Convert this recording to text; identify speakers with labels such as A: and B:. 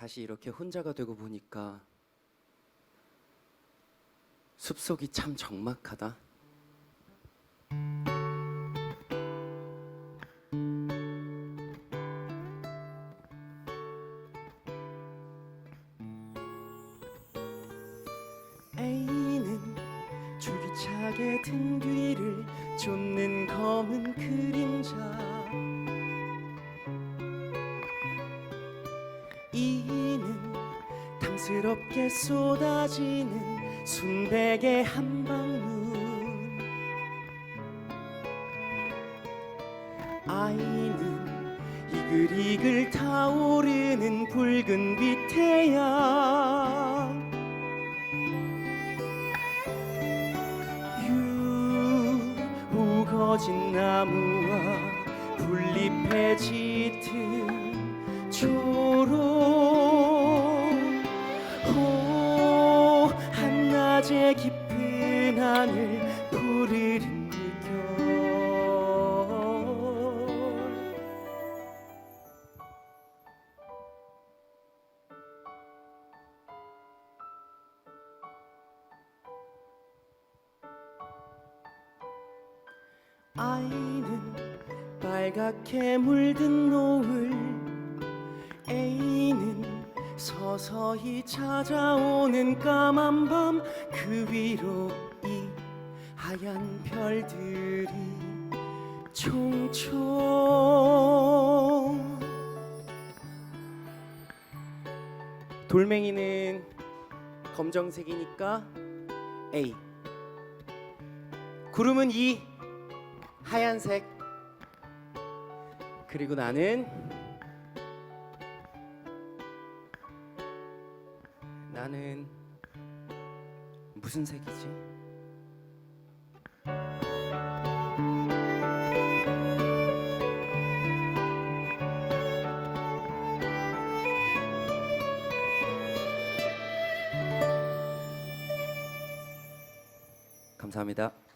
A: 다시 이렇게 혼자가 되고 보니까 숲속이 참 적막하다. 쫓는 검은 그림자 E는 탐스럽게 쏟아지는 순백의 한 방울 I는 이글이글 타오르는 붉은 빛 태양 U 우거진 나무와 풀잎에 짙은 아이는 빨갛게 물든 노을 A는 서서히 찾아오는 까만 밤 그 위로 이 하얀 별들이 총총. 돌멩이는 검정색이니까 A. 구름은 이 하얀색 그리고 나는 나는 무슨 색이지? 감사합니다.